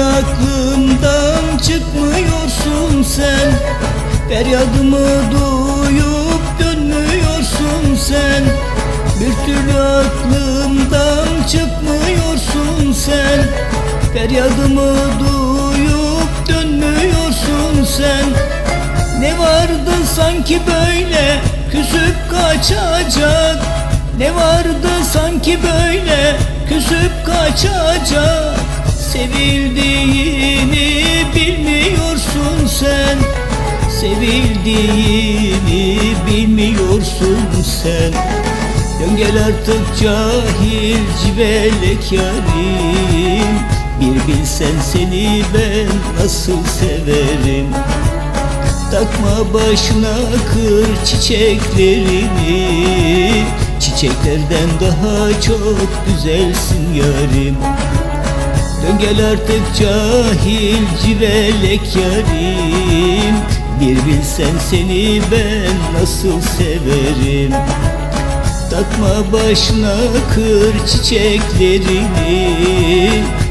Aklımdan çıkmıyorsun sen. Feryadımı duyup dönmüyorsun sen. Bir türlü aklımdan çıkmıyorsun sen. Feryadımı duyup dönmüyorsun sen. Ne vardı sanki böyle küsüp kaçacak? Ne vardı sanki böyle küsüp kaçacak? Sevildiğini bilmiyorsun sen. Sevildiğini bilmiyorsun sen. Dön gel artık cahil civelek yarim Bir bilsen seni ben nasıl severim? Takma başına kır çiçeklerini. Çiçeklerden daha çok güzelsin yarim Dön artık cahil civelek yarim. Bir bilsen seni ben nasıl severim. Takma başına kır çiçeklerini.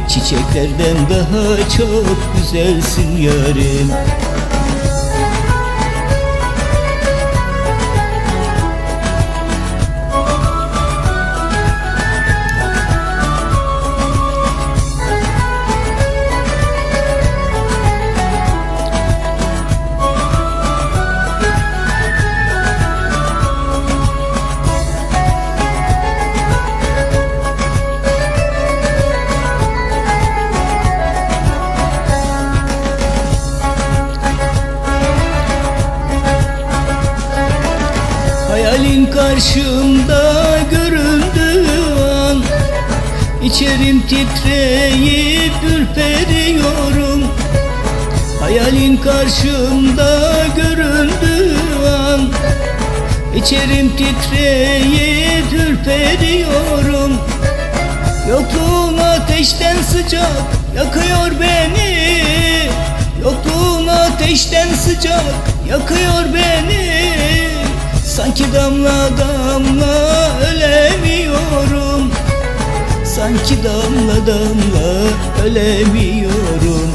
Çiçeklerden daha çok güzelsin yarim karşımda göründüğü an. İçerim titreyip ürperiyorum. Hayalin karşımda göründüğü an. İçerim titreyip ürperiyorum. Yokluğun ateşten sıcak yakıyor beni. Yokluğun ateşten sıcak yakıyor beni Sanki damla damla ölemiyorum. Sanki damla damla ölemiyorum.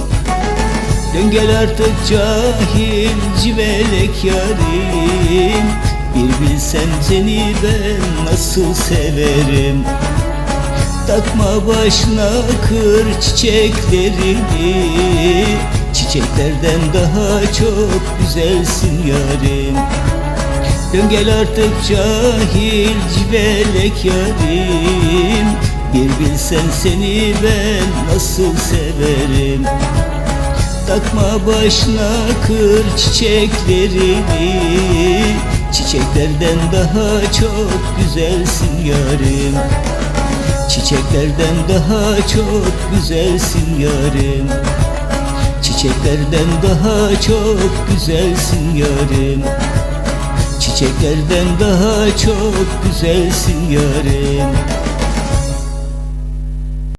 Dön gel artık cahil civelek yarim. Bir bilsen seni ben nasıl severim. Takma başına kır çiçeklerini. Çiçeklerden daha çok güzelsin yarim Dön gel artık cahil civelek yarim. Bir bilsen seni ben nasıl severim. Takma başına kır çiçeklerini. Çiçeklerden daha çok güzelsin yarim. Çiçeklerden daha çok güzelsin yarim. Çiçeklerden daha çok güzelsin yarim Çiçeklerden daha çok güzelsin yarim